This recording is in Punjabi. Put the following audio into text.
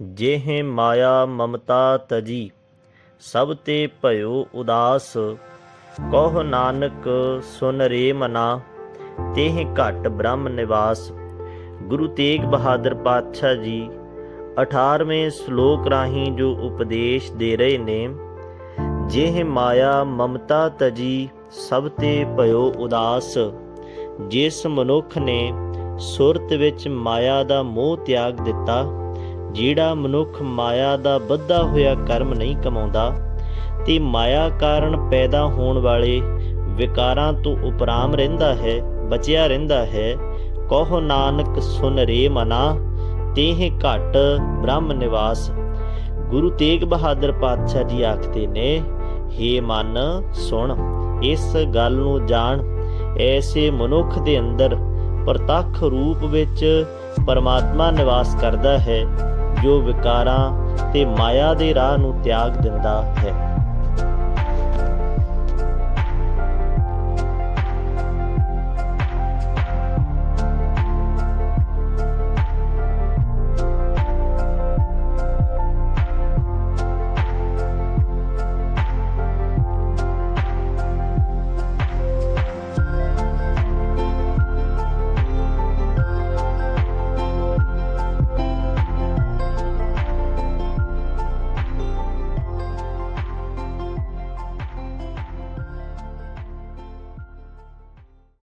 ਜਿਹੇ ਮਾਇਆ ਮਮਤਾ ਤਜੀ, ਸਭ ਤੇ ਭਇਓ ਉਦਾਸ। ਕਹ ਨਾਨਕ, ਸੁਨ ਰੇ ਮਨਾ, ਤੇਹ ਘਟ ਬ੍ਰਹਮ ਨਿਵਾਸ। ਗੁਰੂ ਤੇਗ ਬਹਾਦਰ ਪਾਤਸ਼ਾਹ ਜੀ 18ਵੇਂ ਸ਼ਲੋਕ ਰਾਹੀਂ ਜੋ ਉਪਦੇਸ਼ ਦੇ ਰਹੇ ਨੇ, ਜਿਹੇ ਮਾਇਆ ਮਮਤਾ ਤਜੀ, ਸਭ ਤੇ ਭਇਓ ਉਦਾਸ। ਜਿਸ ਮਨੁੱਖ ਨੇ ਸੁਰਤ ਵਿੱਚ ਮਾਇਆ ਦਾ ਮੋਹ ਤਿਆਗ ਦਿੱਤਾ ਜਿਹੜਾ ਮਨੁੱਖ ਮਾਇਆ ਦਾ ਬੱਧਾ ਹੋਇਆ ਕਰਮ ਨਹੀਂ ਕਮਾਉਂਦਾ, ਤੇ ਮਾਇਆ ਕਾਰਨ ਪੈਦਾ ਹੋਣ ਵਾਲੇ ਵਿਕਾਰਾਂ ਤੋਂ ਉਪਰਾਮ ਰਹਿੰਦਾ ਹੈ, ਬਚਿਆ ਰਹਿੰਦਾ ਹੈ। ਕਹੋ ਨਾਨਕ, ਸੁਨ ਰੇ ਮਨਾ, ਤੇਹ ਘਟ ਬ੍ਰਹਮ ਨਿਵਾਸ। ਗੁਰੂ ਤੇਗ ਬਹਾਦਰ ਪਾਤਸ਼ਾਹ ਜੀ ਆਖਦੇ ਨੇ, ਹੇ ਮਨ, ਸੁਣ, ਇਸ ਗੱਲ ਨੂੰ ਜਾਣ। ਐਸੇ ਮਨੁੱਖ ਦੇ ਅੰਦਰ ਪ੍ਰਤੱਖ ਰੂਪ ਵਿੱਚ ਪਰਮਾਤਮਾ ਨਿਵਾਸ ਕਰਦਾ ਹੈ। ਜੋ ਵਿਕਾਰਾਂ ਤੇ ਮਾਇਆ ਦੇ ਰਾਹ ਨੂੰ ਤਿਆਗ ਦਿੰਦਾ ਹੈ।